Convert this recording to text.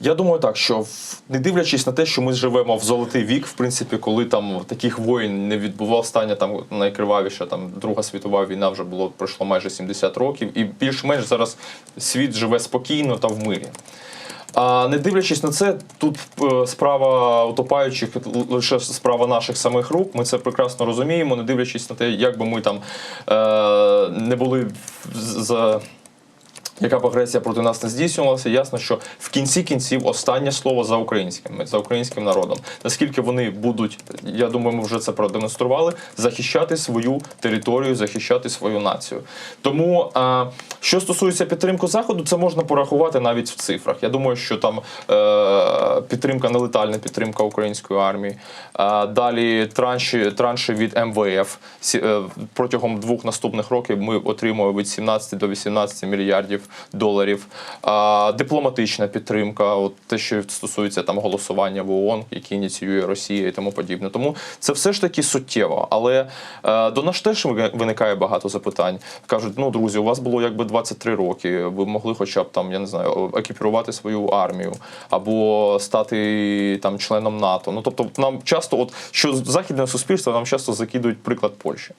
Я думаю так, що не дивлячись на те, що ми живемо в золотий вік, в принципі, коли там таких воєн не відбував стання там найкривавіша, там Друга світова війна вже було пройшло майже 70 років, і більш-менш зараз світ живе спокійно та в мирі. А не дивлячись на це, тут е, справа утопаючих лише справа наших самих рук. Ми це прекрасно розуміємо, не дивлячись на те, як би ми там е, не були за. Яка б агресія проти нас не здійснювалася, ясно, що в кінці кінців останнє слово за українським, за українським народом. Наскільки вони будуть, я думаю, ми вже це продемонстрували, захищати свою територію, захищати свою націю. Тому а, що стосується підтримки заходу, це можна порахувати навіть в цифрах. Я думаю, що там е, підтримка нелетальна підтримка української армії. А, далі транші, транші від МВФ. Е, протягом двох наступних років ми отримуємо від 17 до 18 мільярдів доларів. А, дипломатична підтримка, от те, що стосується там голосування в ООН, які ініціює Росія і тому подібне. Тому це все ж таки суттєво. Але е, до нас теж виникає багато запитань. Кажуть, ну друзі, у вас було якби 23 роки. Ви могли, хоча б там, я не знаю, екіпірувати свою армію або стати там членом НАТО. Ну тобто, нам часто, от що західне суспільство нам часто закидують приклад Польщі.